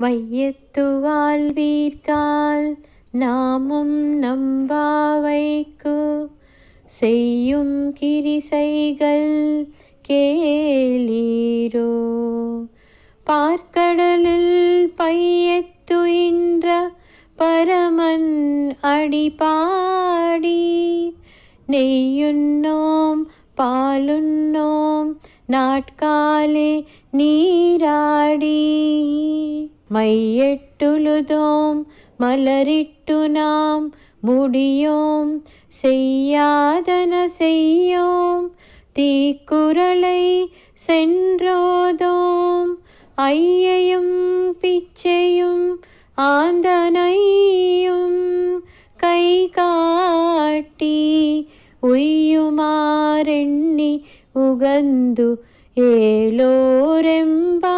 வையத்துவால் வீர்கால் நாமும் நம்பாவைக்கு செய்யும் கிரிசைகள் கேளீரோ. பார்க்கடலில் பையத்துயின்ற பரமன் அடிபாடி. நெய்யுண்ணோம் பாலுண்ணோம் நாட்காலே நீராடி. மையெட்டுழுதோம் மலரிட்டு நாம் முடியோம் செய்யாதன செய்யோம் தீக்குறளை சென்றோதோம். ஐயையும் பிச்சையும் ஆந்தனையும் கை காட்டி உய்யுமாறெண்ணி உகந்து ஏலோரெம்ப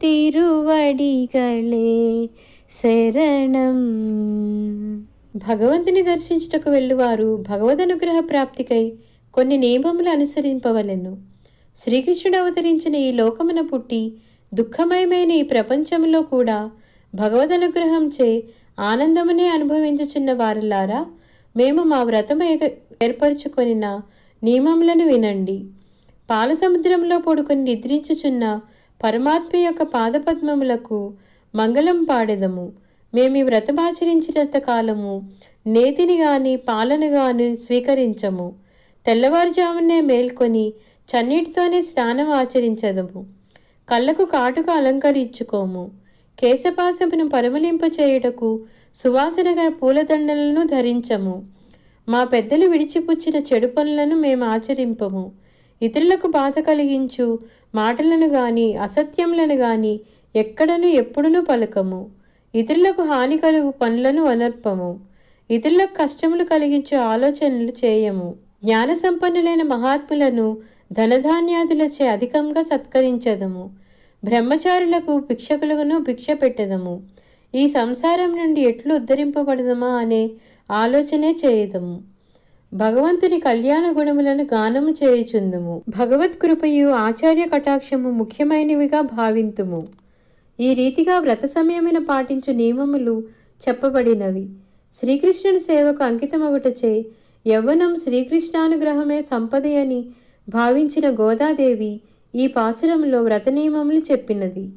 తిరువడిగలే శరణం భగవంతుని దర్శించుటకు వెళ్ళువారు భగవదనుగ్రహ ప్రాప్తికై కొన్ని నియమములు అనుసరింపవలను శ్రీకృష్ణుడు అవతరించిన ఈ లోకమున పుట్టి దుఃఖమయమైన ఈ ప్రపంచంలో కూడా భగవదనుగ్రహంచే ఆనందమునే అనుభవించుచున్న వారులారా మేము మా వ్రతం ఏర్పరచుకొనిన నియమములను వినండి పాలసముద్రంలో పడుకొని నిద్రించుచున్న పరమాత్మ యొక్క పాదపద్మములకు మంగళం పాడెదము. మేము వ్రతమాచరించినంత కాలము నేతిని గాని పాలను గాని స్వీకరించము. తెల్లవారుజామునే మేల్కొని చన్నీటితోనే స్నానం ఆచరించదము. కళ్ళకు కాటుక అలంకరించుకోము. కేశపాసమును పరమలింపచేయుటకు సువాసన గల పూలదండలను ధరించము. మా పెద్దలు విడిచిపుచ్చిన చెడు పనులను మేము ఆచరింపము. ఇతరులకు బాధ కలిగించు. మాటలను గాని అసత్యములను గాని ఎక్కడను ఎప్పుడునూ పలకము. ఇతరులకు హాని కలుగు పనులను అనర్పము. ఇతరులకు కష్టములు కలిగించే ఆలోచనలు చేయము. జ్ఞాన సంపన్నులైన మహాత్ములను ధనధాన్యాదులచే అధికంగా సత్కరించదము. బ్రహ్మచారులకు భిక్షకులను భిక్ష పెట్టదము. ఈ సంసారం నుండి ఎట్లు ఉద్ధరింపబడదమా అనే ఆలోచనే చేయదము. భగవంతుని కళ్యాణ గుణములను గానము చేయుచుందుము. భగవత్ కృపయు ఆచార్య కటాక్షము ముఖ్యమైనవిగా భావింతుము. ఈ రీతిగా వ్రత సమయమైన పాటించు నియమములు చెప్పబడినవి. శ్రీకృష్ణుని సేవకు అంకితమగుటచే యవ్వనం శ్రీకృష్ణానుగ్రహమే సంపద అని భావించిన గోదాదేవి ఈ పాసురంలో వ్రత నియమములు చెప్పినది.